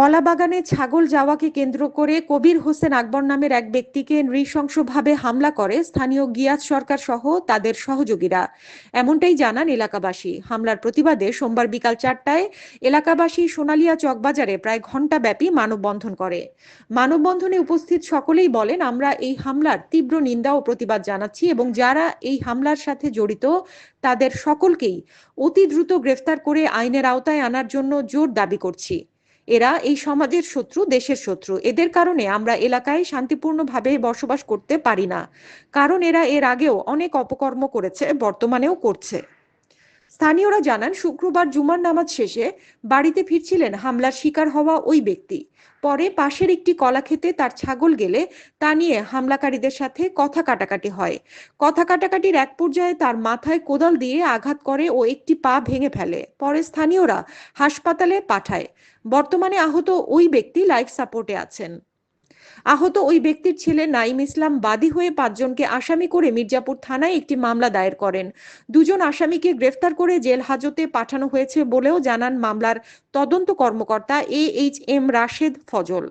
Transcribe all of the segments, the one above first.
কলাবাগানে ছাগল যাওয়াকে কেন্দ্র করে কবির হোসেন আকবর নামের এক ব্যক্তিকে নৃশংসভাবে হামলা করে স্থানীয় গিয়াজ সরকার সহ তাদের সহযোগীরা। এমনটাই জানান এলাকাবাসী। হামলার প্রতিবাদে সোমবার বিকাল চারটায় এলাকাবাসী সোনালিয়া চকবাজারে প্রায় ঘণ্টাব্যাপী মানববন্ধন করে। মানববন্ধনে উপস্থিত সকলেই বলেন, আমরা এই হামলার তীব্র নিন্দা ও প্রতিবাদ জানাচ্ছি এবং যারা এই হামলার সাথে জড়িত, তাদের সকলকেই অতি দ্রুত গ্রেফতার করে আইনের আওতায় আনার জন্য জোর দাবি করছি। এরা এই সমাজের শত্রু, দেশের শত্রু। এদের কারণে আমরা এলাকায় শান্তিপূর্ণভাবে বসবাস করতে পারি না। কারণ এরা এর আগেও অনেক অপকর্ম করেছে, বর্তমানেও করছে। স্থানীয়রা জানান, শুক্রবার জুমার নামাজ শেষে বাড়িতে ফিরছিলেন হামলার শিকার হওয়া ওই ব্যক্তি। পরে পাশের একটি কলা খেতে তার ছাগল গেলে তা নিয়ে হামলাকারীদের সাথে কথা কাটাকাটি হয়। কথা কাটাকাটির এক পর্যায়ে তার মাথায় কোদাল দিয়ে আঘাত করে ও একটি পা ভেঙে ফেলে। পরে স্থানীয়রা হাসপাতালে পাঠায়। বর্তমানে আহত ওই ব্যক্তি লাইফ সাপোর্টে আছেন। আহত ওই ব্যক্তির ছেলে নাইম ইসলাম বাদী হয়ে পাঁচজনকে আসামি করে মির্জাপুর থানায় একটি মামলা দায়ের করেন। দুজন আসামিকে গ্রেফতার করে জেল হাজতে পাঠানো হয়েছে বলেও জানান মামলার তদন্ত কর্মকর্তা A H M Rashed Fazal.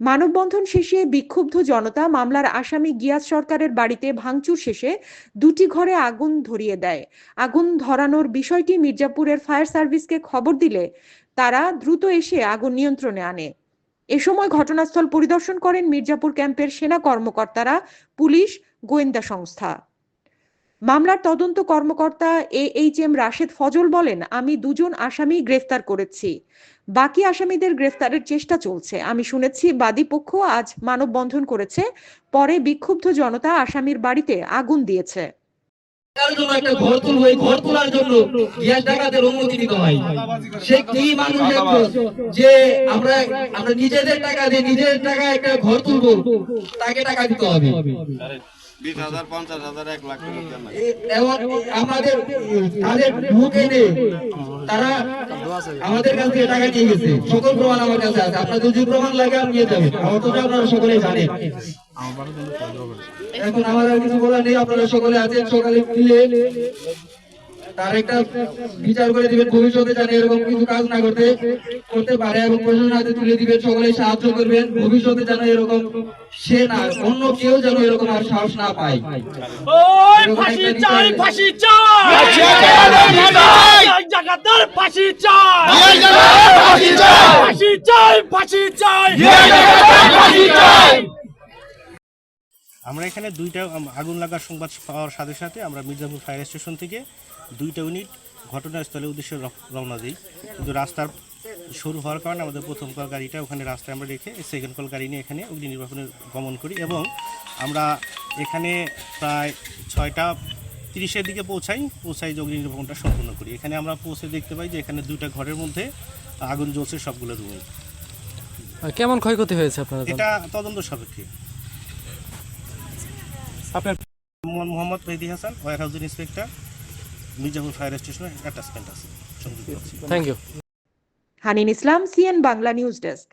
মানববন্ধন শেষে বিক্ষুব্ধ জনতা মামলার আসামি গিয়াস সরকারের বাড়িতে ভাঙচুর শেষে দুটি ঘরে আগুন ধরিয়ে দেয়। আগুন ধরানোর বিষয়টি মির্জাপুরের ফায়ার সার্ভিসকে খবর দিলে তারা দ্রুত এসে আগুন নিয়ন্ত্রণে আনে। এ সময় ঘটনাস্থল পরিদর্শন করেন মির্জাপুর ক্যাম্পের সেনা কর্মকর্তারা, পুলিশ, গোয়েন্দা সংস্থা। মামলার তদন্ত কর্মকর্তা A H M Rashed Fazal বলেন, আমি দুজন আসামি গ্রেফতার করেছি। বাকি আসামিদের গ্রেফতারের চেষ্টা চলছে। আমি শুনেছি বাদী পক্ষ আজ মানববন্ধন করেছে। পরে বিক্ষুব্ধ জনতা আসামির বাড়িতে আগুন দিয়েছে। তার জন্য একটা ঘর তুলবো এই ঘর তোলার জন্য গ্যাস ডাকাতের অনুমতি নিতে হয়। সে কি মানুষ যে আমরা আমরা নিজেদের টাকা দিয়ে নিজের টাকা একটা ঘর তুলবো তাকে টাকা দিতে হবে। আমাদের তাদের ঢুক এনে তারা আমাদের কাছ থেকে টাকা নিয়ে গেছে। সকল প্রমাণ আমার কাছে আছে। আপনার যদি প্রমাণ লাগে আপনি নিয়ে যাবেন। আমার তো আপনারা সকলেই জানেন। এখন আমার আর কিছু বলার নেই আপনারা সকলে আছেন সকালে মিলে তার একটা বিচার করে দিবেন ভবিষ্যতে জানে এরকম কিছু কাজ না করতে করতে পারে এবং প্রশাসন হাতে তুলে দিবেন সকলে সাহায্য করবেন ভবিষ্যতে যেন এরকম সে না অন্য কেউ যেন এরকম আর সাহস না পায়। চাই চাই! চাই! চাই! আমরা এখানে দুইটা আগুন লাগার সংবাদ পাওয়ার সাথে সাথে আমরা মির্জাপুর ফায়ার স্টেশন থেকে দুইটা ইউনিট ঘটনাস্থলে উদ্দেশ্যে রওনা দিই। কিন্তু রাস্তার শুরু হওয়ার কারণে আমাদের প্রথম কল গাড়িটা ওখানে রাস্তায় আমরা রেখে সেকেন্ড কল গাড়ি নিয়ে এখানে অগ্নি নির্বাপনে গমন করি এবং আমরা এখানে প্রায় ছয়টা তিরিশের দিকে পৌঁছাই পৌঁছাই যে অগ্নি নির্বাপনটা সম্পূর্ণ করি। এখানে আমরা পৌঁছে দেখতে পাই যে এখানে দুইটা ঘরের মধ্যে আগুন জ্বলছে সবগুলো রুমে। কেমন ক্ষয়ক্ষতি হয়েছে আপনারা এটা তদন্ত সাপেক্ষে আপনার Mohammad Mehdi Hasan warehousing inspector Mirzapur fire স্টেশনের অ্যাটাচমেন্ট আছে। Thank you Hanin Islam CN Bangla News desk